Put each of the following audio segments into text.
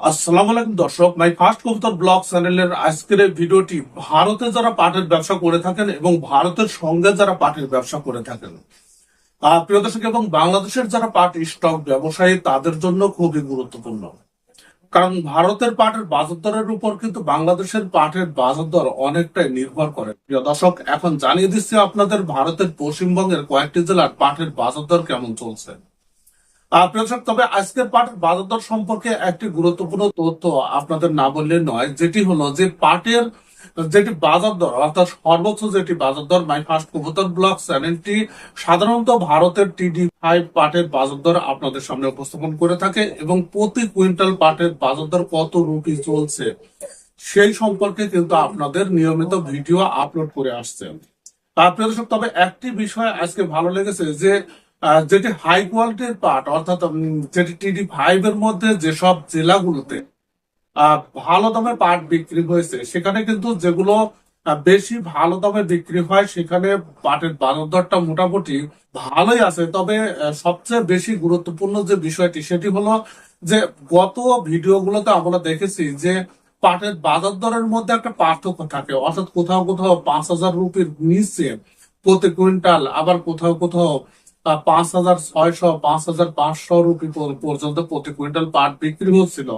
আসসালামু আলাইকুম দর্শক মাই ফার্স্ট কবুতর ব্লগ চ্যানেলের আজকের এই ভিডিওটি ভারতে যারা পাটের ব্যবসা করে থাকেন এবং ভারতের সঙ্গে যারা পাটের ব্যবসা করে থাকেন। প্রিয় দর্শক, এবং বাংলাদেশের যারা পাট স্টক ব্যবসায়ী, তাদের জন্য খুবই গুরুত্বপূর্ণ। কারণ ভারতের পাটের বাজার দরের উপর কিন্তু বাংলাদেশের পাটের বাজার দর অনেকটাই নির্ভর করে। প্রিয় দর্শক, এখন জানিয়ে দিচ্ছি আপনাদের ভারতের পশ্চিমবঙ্গের কয়েকটি জেলার পাটের বাজার দর কেমন চলছে। তবে আজকের পাটের বাজার দর সম্পর্কে একটি গুরুত্বপূর্ণ তথ্য আপনাদের না বললে নয়, যেটি হলো যে পাটের যেটি বাজার দর অর্থাৎ সর্বোচ্চ যেটি বাজার দর মাই ফার্স্ট ব্লক চ্যানেলটি সাধারণত ভারতের টিডি ফাইভ পাটের বাজার দর আপনাদের সামনে উপস্থাপন করে থাকে এবং প্রতি কুইন্টাল পাটের বাজার দর কত রুটি চলছে সেই সম্পর্কে কিন্তু আপনাদের নিয়মিত ভিডিও আপলোড করে আসছে। প্রিয় দর্শক, তবে একটি বিষয় আজকে ভালো লেগেছে যে যেটি হাই কোয়ালিটির পাট অর্থাৎ যেটি টিডি ফাইভ এর মধ্যে যেসব জেলাগুলোতে ভালো দামে পাট বিক্রি হয়েছে, সেখানে কিন্তু যেগুলো বেশি ভালো দামে বিক্রি হয়, সেখানে পাটের বাজার দরটা মোটামুটি ভালোই আছে। তবে সবচেয়ে বেশি গুরুত্বপূর্ণ যে বিষয়টি, সেটি হলো যে গত ভিডিওগুলোতে আমরা দেখেছি যে পাটের বাজার দরের মধ্যে একটা পার্থক্য থাকে। অর্থাৎ কোথাও কোথাও পাঁচ হাজার রুপির নিচে প্রতি কুইন্টাল, আবার কোথাও কোথাও পাঁচ হাজার ছয়শো, পাঁচ হাজার পাঁচশো পর্যন্ত প্রতি কুইন্টাল পাট বিক্রি হচ্ছিল।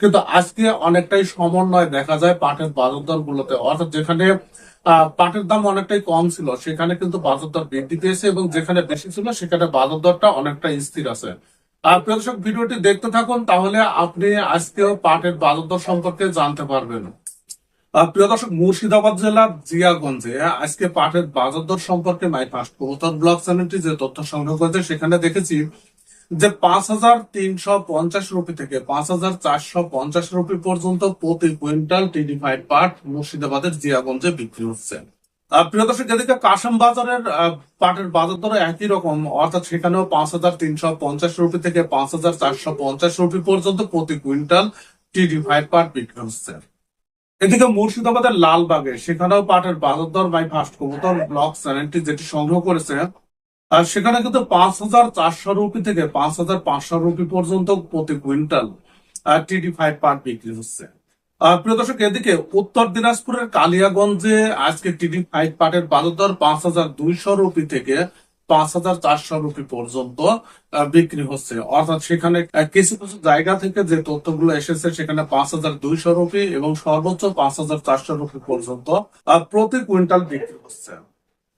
কিন্তু আজকে অনেকটাই সমন্বয় দেখা যায় পাটের বাজার দর গুলোতে অর্থাৎ যেখানে পাটের দাম অনেকটাই কম ছিল, সেখানে কিন্তু বাজার দর বৃদ্ধি পেয়েছে এবং যেখানে বেশি ছিল, সেখানে বাজার দরটা অনেকটা স্থির আছে। দর্শক, ভিডিওটি দেখতে থাকুন, তাহলে আপনি আজকেও পাটের বাজার দর সম্পর্কে জানতে পারবেন। প্রিয় দর্শক, মুর্শিদাবাদ জেলার জিয়াগঞ্জে আজকে পাটের বাজার দর সম্পর্কে মাই ফার্স্ট ব্লগ চ্যানেলটি যে তথ্য সংগ্রহ করেছে, সেখানে দেখেছি যে পাঁচ হাজার তিনশো পঞ্চাশ রুপি থেকে পাঁচ হাজার চারশো পঞ্চাশ রুপি পর্যন্ত প্রতি কুইন্টাল টিডি ফাইভ পাট মুর্শিদাবাদের জিয়াগঞ্জে বিক্রি হচ্ছে। প্রিয় দর্শক, যেদিকে কাশম বাজারের পাটের বাজার দর একই রকম, অর্থাৎ সেখানেও পাঁচ হাজার তিনশো পঞ্চাশ রুপি থেকে পাঁচ হাজার চারশো পঞ্চাশ রুপি পর্যন্ত প্রতি কুইন্টাল টিডি ফাইভ পাট বিক্রি হচ্ছে। এদিকে মুর্শিদাবাদের লালবাগে, সেখানেও পাটের বাজার দর বাই ফার্স্ট কবুতর, ব্লক চ্যানেলটি যেটি সংগ্রহ করেছে আর সেখানে কিন্তু পাঁচ হাজার চারশো রুপি থেকে পাঁচ হাজার পাঁচশো রুপি পর্যন্ত প্রতি কুইন্টাল টিডি ফাইভ পাট বিক্রি হচ্ছে। প্রিয় দর্শক, এদিকে উত্তর দিনাজপুরের কালিয়াগঞ্জে আজকে টিডি ফাইভ পাটের বাজার দর পাঁচ হাজার দুইশো রুপি থেকে পাঁচ হাজার চারশো রুপি পর্যন্ত বিক্রি হচ্ছে। অর্থাৎ সেখানে কিছু কিছু জায়গা থেকে যে তথ্যগুলো এসেছে, সেখানে পাঁচ হাজার দুইশো রুপি এবং সর্বোচ্চ পাঁচ হাজার চারশো রুপি পর্যন্ত প্রতি কুইন্টাল বিক্রি হচ্ছে।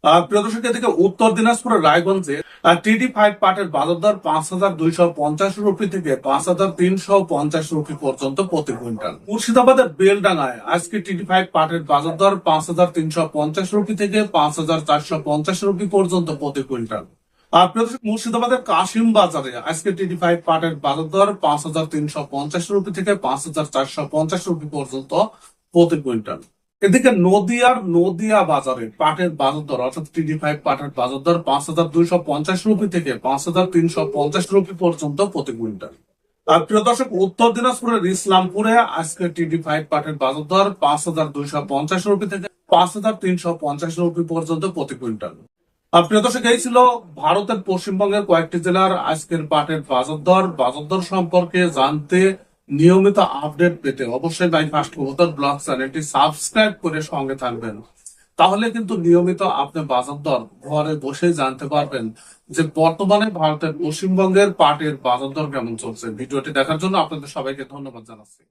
আহ, প্রিয় দর্শক এদিকে উত্তর দিনাজপুরের রায়গঞ্জে টিডি ফাইভ পাটের বাজার দর পাঁচ হাজার দুইশো পঞ্চাশ রুপি থেকে পাঁচ হাজার তিনশো পঞ্চাশ রুপি পর্যন্ত প্রতি কুইন্টাল। মুর্শিদাবাদের বেলডাঙ্গায় আজকে টিডি ফাইভ পাটের বাজার পাঁচ হাজার তিনশো পঞ্চাশ রুপি থেকে পাঁচ হাজার চারশো পঞ্চাশ রুপি পর্যন্ত প্রতি কুইন্টাল। আর প্রিয় দর্শক, মুর্শিদাবাদের কাশিম বাজারে আজকে টিডি ফাইভ পাটের বাজার পাঁচ হাজার তিনশো পঞ্চাশ রুপি থেকে পাঁচ হাজার চারশো পঞ্চাশ রুপি পর্যন্ত প্রতি কুইন্টাল। এদিকে নদিয়ার, নদিয়া বাজারে পাটের বাজার দর অর্থাৎ টিডি ফাইভ পাটের বাজার দর পাঁচ হাজার দুইশো পঞ্চাশ রুপি থেকে পাঁচ হাজার তিনশো পঞ্চাশ রুপি পর্যন্ত প্রতি কুইন্টাল। আর প্রিয় দর্শক, উত্তর দিনাজপুরের ইসলামপুরে আজকে টিডি ফাইভ পাটের বাজার দর পাঁচ হাজার দুইশো পঞ্চাশ রুপি থেকে পাঁচ হাজার তিনশো পঞ্চাশ রুপি পর্যন্ত প্রতি কুইন্টাল। আর প্রিয় দর্শক, এই ছিল ভারতের পশ্চিমবঙ্গের কয়েকটি জেলার আজকের পাটের বাজার দর বাজার দর সম্পর্কে জানতে নিয়মিত আপডেট পেতে অবশ্যই বাই ফার্স্ট কবুতর ব্লগ চ্যানেলটি সাবস্ক্রাইব করে সঙ্গে থাকবেন। তাহলে কিন্তু নিয়মিত আপনি বাজার দর ঘরে বসে জানতে পারবেন যে বর্তমানে ভারতের পশ্চিমবঙ্গের পাটের বাজার দর কেমন চলছে। ভিডিওটি দেখার জন্য আপনাদের সবাইকে ধন্যবাদ জানাচ্ছি।